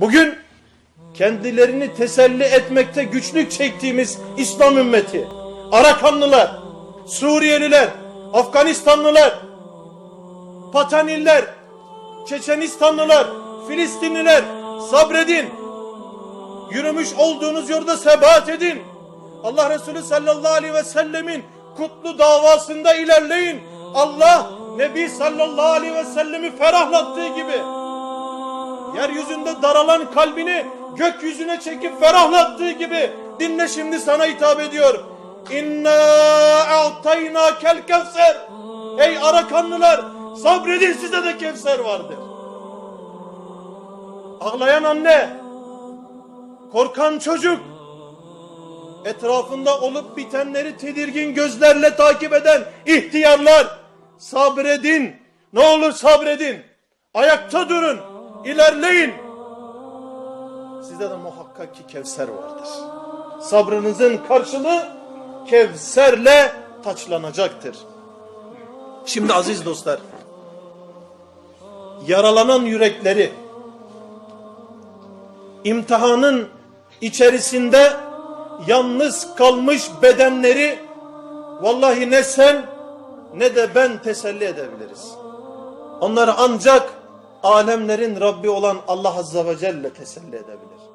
Bugün kendilerini teselli etmekte güçlük çektiğimiz İslam ümmeti, Arakanlılar, Suriyeliler, Afganistanlılar, Pataniller, Çeçenistanlılar, Filistinliler sabredin. Yürümüş olduğunuz yolda sebat edin. Allah Resulü sallallahu aleyhi ve sellemin kutlu davasında ilerleyin. Allah Nebi sallallahu aleyhi ve sellemi ferahlattığı gibi yeryüzüzde daralan kalbini gökyüzüne çekip ferahlattığı gibi dinle şimdi sana hitap ediyor. İnna a'tayna kel kevser. Ey Arakanlılar sabredin size de kevser vardır. Ağlayan anne, korkan çocuk, etrafında olup bitenleri tedirgin gözlerle takip eden ihtiyarlar sabredin. Ne olur sabredin. Ayakta durun. İlerleyin. Sizde de muhakkak ki Kevser vardır. Sabrınızın karşılığı Kevser'le taçlanacaktır. Şimdi aziz dostlar, yaralanan yürekleri, imtihanın içerisinde yalnız kalmış bedenleri vallahi ne sen ne de ben teselli edebiliriz. Onları ancak alemlerin Rabbi olan Allah Azze ve Celle teselli edebilir.